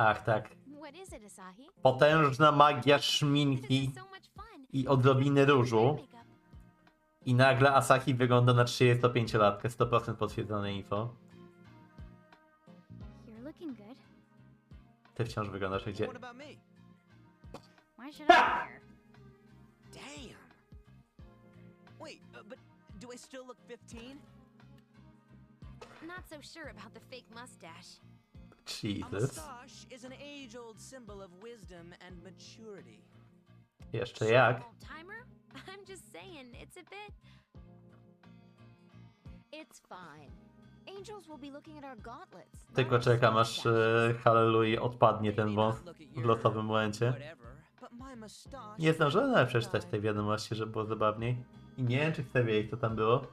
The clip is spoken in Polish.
Ach tak. Potężna magia szminki i odrobiny różu. I nagle Asahi wygląda na 35-latkę. 100% potwierdzone info. Ty wciąż wyglądasz jak dzie... What about me? Why should I care? Damn. Wait, uh, but do I still look 15? Not so sure about the fake mustache. A Jesus. Age-old symbol of wisdom and maturity. Jeszcze jak? Timer? I'm just saying, it's a bit. It's fine. Angels will be looking at our gauntlets. Tylko czekam aż e, Hallelujah odpadnie ten wąs w losowym momencie. Nie zdążyłem przeczytać tej wiadomości, żeby było zabawniej. I nie wiem, czy chcę wiedzieć, co tam było.